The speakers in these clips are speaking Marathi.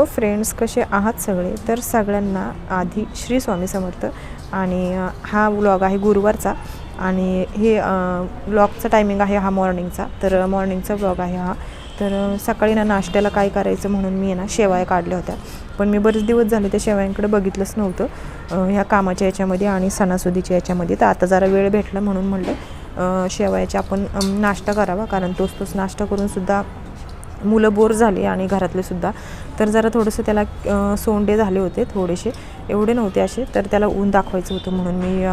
हॅलो फ्रेंड्स कसे आहात सगळे? तर सगळ्यांना आधी श्री स्वामी समर्थ आणि हा व्लॉग आहे गुरुवारचा आणि हे व्लॉगचा टायमिंग आहे हा मॉर्निंगचा तर मॉर्निंगचा व्लॉग आहे हा. तर सकाळी ना नाश्त्याला काय करायचं म्हणून मी ना शेवाया काढल्या होत्या. पण मी बरेच दिवस झाले त्या शेवयांकडे बघितलंच नव्हतं. ह्या कामाच्या याच्यामध्ये आणि सणासुदीच्या याच्यामध्ये. तर आता जरा वेळ भेटला म्हणून म्हणलं अ, आपण नाश्ता करावा. कारण तोच तोच नाश्ता करूनसुद्धा मुलं बोर झाली आणि घरातले सुद्धा तर जरा थोडंसं त्याला सोंडे झाले होते थोडेसे. एवढे नव्हते असे तर त्याला ऊन दाखवायचं होतं म्हणून मी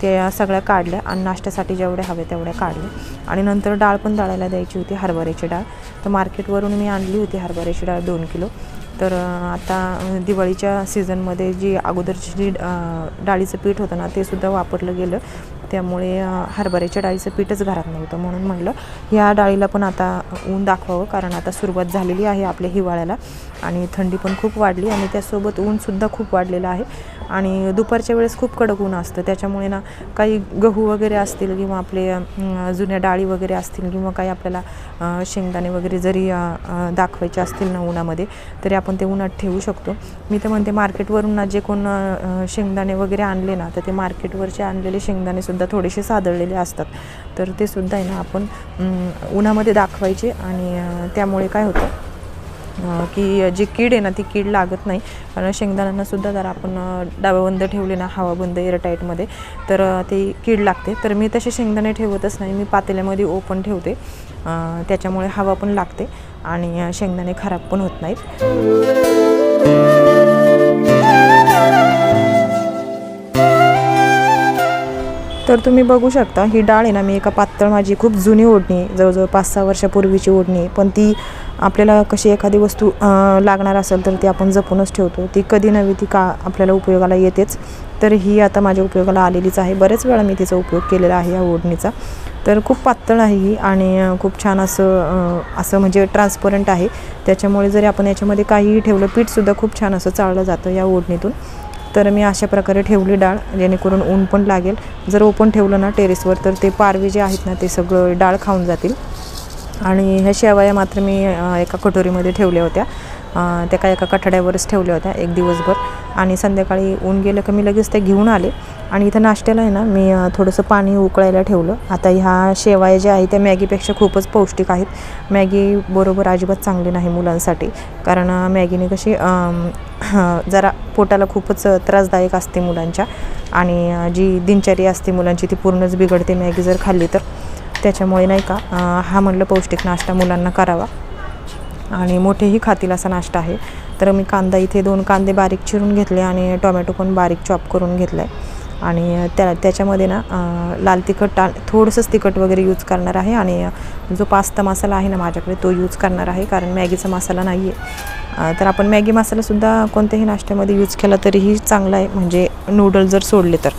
त्या सगळ्या काढल्या आणि नाश्त्यासाठी जेवढ्या हव्या तेवढ्या काढल्या. आणि नंतर डाळ पण डाळायला द्यायची होती हरभऱ्याची डाळ. तर मार्केटवरून मी आणली होती हरभऱ्याची डाळ दोन किलो. तर आता दिवाळीच्या सीझनमध्ये जी अगोदरची जी डाळीचं पीठ होतं ना ते सुद्धा वापरलं गेलं. त्यामुळे हरभऱ्याच्या डाळीचं पीठच घरात नव्हतं म्हणून म्हणलं ह्या डाळीला पण आता ऊन दाखवावं कारण आता सुरुवात झालेली आहे आपल्या हिवाळ्याला आणि थंडी पण खूप वाढली आणि त्यासोबत ऊनसुद्धा खूप वाढलेलं आहे. आणि दुपारच्या वेळेस खूप कडक ऊन असतं त्याच्यामुळे ना काही गहू वगैरे असतील किंवा आपले जुन्या डाळी वगैरे असतील किंवा काही आपल्याला शेंगदाणे वगैरे जरी दाखवायचे असतील ना उन्हामध्ये तरी आपण ते उन्हात ठेवू शकतो. मी तर म्हणते मार्केटवरून ना जे कोण शेंगदाणे वगैरे आणले ना तर ते मार्केटवरचे आणलेले शेंगदाणे सुद्धा थोडेसे सादळलेले असतात. तर ते सुद्धा आहे ना आपण उन्हामध्ये दाखवायचे आणि त्यामुळे काय होतं की जी कीड आहे ना ती कीड लागत नाही. कारण शेंगदाण्यांना सुद्धा जर आपण अं, डावबंद ठेवले ना हवाबंद एअरटाईटमध्ये तर ते कीड लागते. तर मी तसे शेंगदाणे ठेवतच नाही मी पातेल्यामध्ये ओपन ठेवते. त्याच्यामुळे हवा पण लागते आणि शेंगदाणे खराब पण होत नाहीत. तर तुम्ही बघू शकता ही डाळ आहे ना मी एका पातळ माझी खूप जुनी ओढणी जवळजवळ पाच सहा वर्षापूर्वीची ओढणी पण ती आपल्याला कशी एखादी वस्तू लागणार असेल तर ती आपण जपूनच ठेवतो. ती कधी नव्हे ती का आपल्याला उपयोगाला येतेच. तर ही आता माझ्या उपयोगाला आलेलीच आहे. बरेच वेळा मी तिचा उपयोग केलेला आहे या ओढणीचा. तर खूप पातळ आहे ही आणि खूप छान असं असं म्हणजे ट्रान्सपरंट आहे. त्याच्यामुळे जरी आपण याच्यामध्ये काहीही ठेवलं पीठसुद्धा खूप छान असं चाळलं जातं या ओढणीतून. तर मी अशा प्रकारे ठेवली डाळ जेणेकरून ऊन पण लागेल. जर ओपन ठेवलं ना टेरेसवर तर ते पारवे जे आहेत ना ते सगळं डाळ खाऊन जातील. आणि ह्या शेवया मात्र मी एका कटोरीमध्ये ठेवल्या होत्या. त्या काय एका कठड्यावरच ठेवल्या होत्या एक दिवसभर. आणि संध्याकाळी ऊन गेलं की मी लगेच त्या घेऊन आले. आणि इथं नाश्त्याला आहे ना मी थोडंसं पाणी उकळायला ठेवलं. आता ह्या शेवाया ज्या आहेत त्या मॅगीपेक्षा खूपच पौष्टिक आहेत. मॅगी बरोबर अजिबात चांगली नाही मुलांसाठी. कारण मॅगीने कशी जरा पोटाला खूपच त्रासदायक असते मुलांच्या. आणि जी दिनचर्या असते मुलांची ती पूर्णच बिघडते मॅगी जर खाल्ली तर. त्याच्यामुळे नाही का हा म्हणलं पौष्टिक नाश्ता मुलांना करावा. आणि मोठेही खातील असा नाश्ता आहे. तर मी कांदा इथे दोन कांदे बारीक चिरून घेतले आणि टोमॅटो पण बारीक चॉप करून घेतला आहे आणि त्या त्याच्यामध्ये ना लाल तिखट टा थोडंसंच तिखट वगैरे यूज करणार आहे आणि जो पास्ता मसाला आहे ना माझ्याकडे तो यूज करणार आहे कारण मॅगीचा मसाला नाही आहे तर आपण मॅगी मसालासुद्धा कोणत्याही नाश्त्यामध्ये यूज केला तरीही चांगला आहे म्हणजे नूडल जर सोडले तर.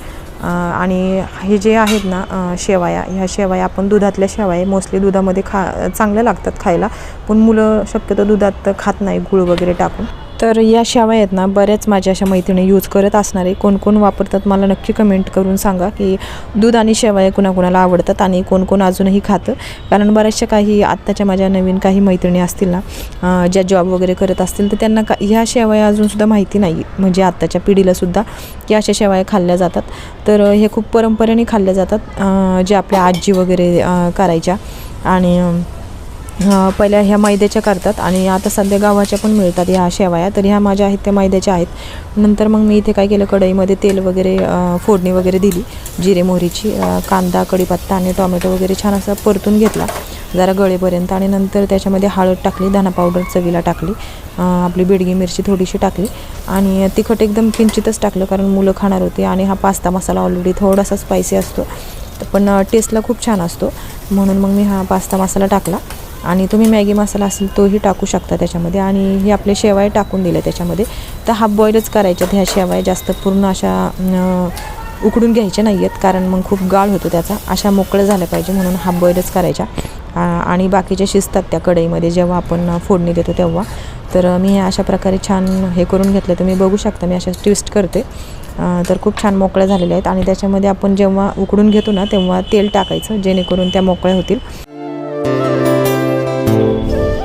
आणि हे जे आहेत ना शेवाया ह्या शेवाया आपण दुधातल्या शेवाया मोस्टली दुधामध्ये खा चांगल्या लागतात खायला पण मुलं शक्यतो दुधात खात नाही गूळ वगैरे टाकून. तर या शेवया आहेत ना बऱ्याच माझ्या अशा मैत्रिणी यूज करत असणारे कोण कोण वापरतात मला नक्की कमेंट करून सांगा की दूध आणि शेवया कुणाकुणाला आवडतात आणि कोण कोण अजूनही खातं. कारण बऱ्याचशा काही आत्ताच्या माझ्या नवीन काही मैत्रिणी असतील ना ज्या जॉब वगैरे करत असतील तर त्यांना का ह्या शेवया अजूनसुद्धा माहिती नाही म्हणजे आत्ताच्या पिढीलासुद्धा की अशा शेवया खाल्ल्या जातात. तर हे खूप परंपरेने खाल्ल्या जातात जे आपल्या आजी वगैरे करायच्या. आणि पहिल्या ह्या मैद्याच्या करतात आणि आता सध्या गावाच्या पण मिळतात ह्या शेवया. तर ह्या माझ्या आहेत त्या मैद्याच्या आहेत. नंतर मग मी इथे काय केलं कढईमध्ये तेल वगैरे फोडणी वगैरे दिली. जिरे मोहरीची कांदा कढीपत्ता आणि टोमॅटो वगैरे छान असा परतून घेतला. जरा गळेपर्यंत आणि नंतर त्याच्यामध्ये हळद टाकली धना पावडर चवीला टाकली. आपली बेडगी मिरची थोडीशी टाकली. आणि तिखट एकदम किंचितच टाकलं कारण मुलं खाणार होते आणि हा पास्ता मसाला ऑलरेडी थोडासा स्पायसी असतो. पण टेस्टला खूप छान असतो. म्हणून मग मी हा पास्ता मसाला टाकला. आणि तुम्ही मॅगी मसाला असेल तोही टाकू शकता त्याच्यामध्ये. आणि हे आपले शेवाय टाकून दिले त्याच्यामध्ये. तर हाफ बॉईलच करायच्यात. ह्या शेवाय जास्त पूर्ण अशा उकडून घ्यायच्या नाही आहेत कारण मग खूप गाळ होतो त्याचा. अशा मोकळं झालं पाहिजे म्हणून हाफ बॉईलच करायच्या आणि बाकीच्या शिजतात त्या कढईमध्ये. जेव्हा आपण फोडणी देतो तेव्हा. तर मी हे अशा प्रकारे छान हे करून घेतलं. तुम्ही बघू शकता. मी अशा ट्विस्ट करते. तर खूप छान मोकळ्या झालेल्या आहेत. आणि त्याच्यामध्ये आपण जेव्हा उकडून घेतो ना तेव्हा तेल टाकायचं. जेणेकरून त्या मोकळ्या होतील.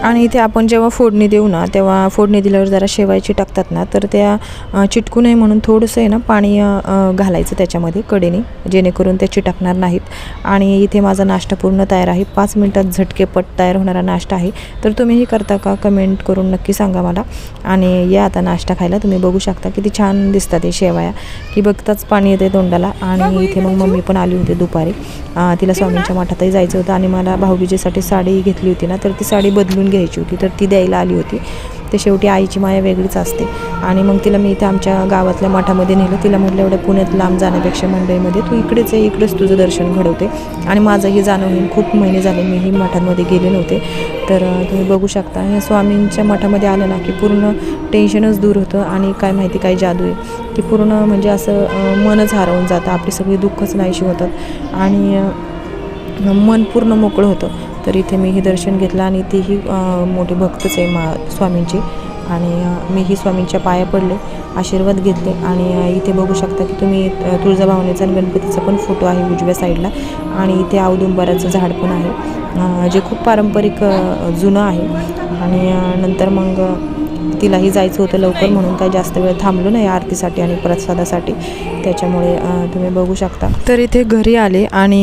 आणि इथे आपण जेव्हा फोडणी देऊ ना तेव्हा फोडणी दिल्यावर जरा शेवायची टाकतात ना तर त्या चिटकू नये म्हणून थोडंसं आहे ना पाणी घालायचं त्याच्यामध्ये कडेने जेणेकरून ते चिटकणार नाहीत. आणि इथे माझा नाश्ता पूर्ण तयार आहे. पाच मिनटात झटकेपट तयार होणारा नाश्ता आहे. तर तुम्हीही करता का? कमेंट करून नक्की सांगा मला. आणि या आता नाश्ता खायला तुम्ही बघू शकता किती छान दिसतात हे शेवाया. की बघताच पाणी येते तोंडाला. आणि इथे मग मम्मी पण आली होती दुपारी. तिला स्वामींच्या मठातही जायचं होतं. आणि मला भाऊबीजेसाठी साडी घेतली होती ना तर ती साडी बदलून घ्यायची होती तर ती द्यायला आली होती. ते शेवटी आईची माया वेगळीच असते. आणि मग तिला मी इथे आमच्या गावातल्या मठामध्ये नेलं. तिला म्हटलं एवढ्या पुण्यात लांब जाण्यापेक्षा मंडईमध्ये तू इकडेच आहे इकडेच तुझं दर्शन घडवते. आणि माझंही जाणं होईल खूप महिने झाले मीही मठांमध्ये गेले नव्हते. तर तुम्ही बघू शकता ह्या स्वामींच्या मठामध्ये आलं ना की पूर्ण टेन्शनच दूर होतं आणि काय माहिती काय जादू आहे. की पूर्ण म्हणजे असं मनच हरवून जातं. आपली सगळी दुःखच नाहीशी होतात. आणि मन पूर्ण मोकळं होतं. तर इथे मीही दर्शन घेतलं आणि तीही मोठे मोठी भक्तच आहे मा स्वामींची. आणि मीही स्वामींच्या पाया पडले आशीर्वाद घेतले आणि इथे बघू शकता की तुम्ही अ, तुळजाभवानीचा आणि गणपतीचा पण फोटो आहे उजव्या साईडला. आणि इथे औदुंबराचं झाड पण आहे. जे खूप पारंपरिक जुनं आहे. आणि नंतर मग तिलाही जायचं होतं लवकर म्हणून काय जास्त वेळ थांबलो नाही आरतीसाठी आणि प्रसादासाठी त्याच्यामुळे तुम्ही बघू शकता. तर इथे घरी आले आणि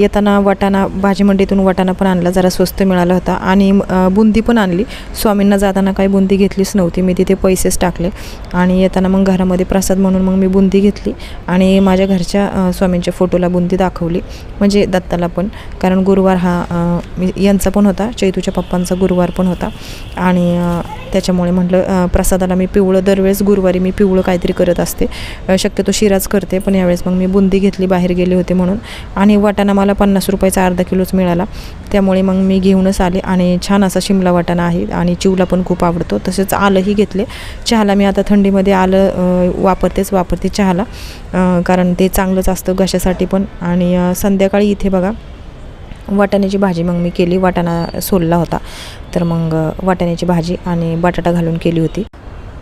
येताना वाटाणा भाजी मंडईतून वाटाणा पण आणला जरा स्वस्त मिळाला होता. आणि बुंदी पण आणली. स्वामींना जाताना काही बुंदी घेतलीच नव्हती. मी तिथे पैसेच टाकले. आणि येताना मग घरामध्ये प्रसाद म्हणून मग मी बुंदी घेतली. आणि माझ्या घरच्या स्वामींच्या फोटोला बुंदी दाखवली. म्हणजे दत्ताला पण. कारण गुरुवार हा मी यांचा पण होता. चैतूच्या पप्पांचा गुरुवार पण होता. आणि त्याच्यामुळे म्हटलं प्रसादाला मी पिवळं दरवेळेस गुरुवारी मी पिवळं काहीतरी करत असते. शक्यतो शिराच करते पण यावेळेस मग मी बुंदी घेतली बाहेर गेले होते म्हणून. आणि वाटाणा मला पन्नास रुपयाचा अर्धा किलोच मिळाला. त्यामुळे मग मी घेऊनच आले आणि छान असा शिमला वाटाणा आहे आणि चिवला पण खूप आवडतो. तसेच आलंही घेतले. चहाला मी आता थंडीमध्ये आलं वापरतेच वापरते चहाला कारण ते चांगलंच असतं घशासाठी पण. आणि संध्याकाळी इथे बघा वाटाण्याची भाजी मग मी केली. वाटाणा सोलला होता. तर मग वाटाण्याची भाजी आणि बटाटा घालून केली होती.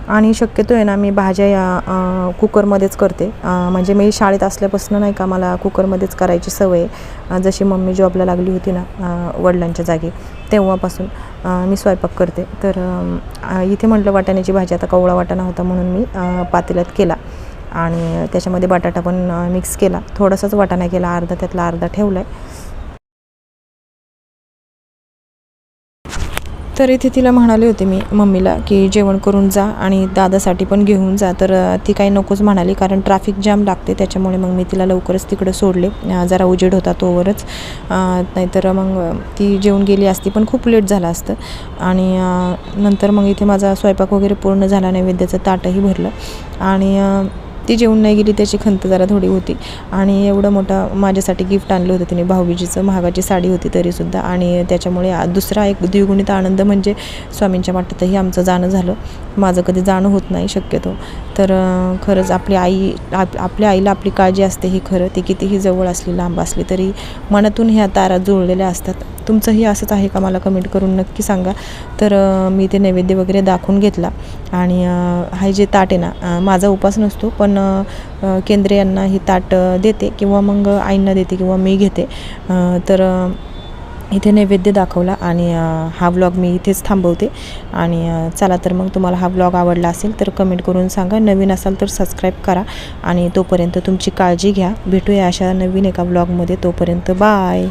आणि शक्यतो आहे ना मी भाज्या या कुकरमध्येच करते. म्हणजे मी शाळेत असल्यापासून नाही का मला कुकरमध्येच करायची सवय आहे. जशी मम्मी जॉबला लागली होती ना वडिलांच्या जागी तेव्हापासून मी स्वयंपाक करते. तर इथे म्हटलं वाटाण्याची भाजी आता कवळा वाटाणा होता म्हणून मी पातेल्यात केला. आणि त्याच्यामध्ये बटाटा पण मिक्स केला. थोडासाच वाटाणा केला. अर्धा त्यातला अर्धा ठेवला आहे तर इथे तिला म्हणाले होते मी मम्मीला की जेवण करून जा आणि दादासाठी पण घेऊन जा. तर ती काही नकोच म्हणाली कारण ट्रॅफिक जाम लागते त्याच्यामुळे मग मी तिला लवकरच तिकडे सोडले. जरा उजेड होता तोवरच. नाहीतर मग ती जेवून गेली असती पण खूप लेट झालं असतं. आणि नंतर मग इथे माझा स्वयंपाक वगैरे पूर्ण झाला नैवेद्याचं ताटही भरलं. आणि ती जेवून नाही गेली त्याची खंत जरा थोडी होती. आणि एवढं मोठा माझ्यासाठी गिफ्ट आणलं होतं तिने भाऊबीजीचं महागाची साडी होती तरीसुद्धा. आणि त्याच्यामुळे दुसरा एक द्विगुणित आनंद म्हणजे स्वामींच्या वाटतही आमचं जाणं झालं. माझं कधी जाणं होत नाही शक्यतो. तर खरंच आपली आई आप आपल्या आईला आपली काळजी असते ही खरं. ती कितीही जवळ असली लांब असली तरी मनातून ह्या तारा जुळलेल्या असतात. तुमचंही असंच आहे का मला कमेंट करून नक्की सांगा. तर मी ते नैवेद्य वगैरे दाखवून घेतला. आणि हा जे ताट आहे ना माझा उपास नसतो पण पण केंद्रे यांना ही ताट देते किंवा मग आईंना देते किंवा मी घेते. तर इथे नैवेद्य दाखवला आणि हा व्लॉग मी इथेच थांबवते. आणि चला तर मग तुम्हाला हा व्लॉग आवडला असेल तर कमेंट करून सांगा. नवीन असाल तर सबस्क्राईब करा आणि तोपर्यंत तुमची काळजी घ्या. भेटूया अशा नवीन एका व्लॉगमध्ये तोपर्यंत बाय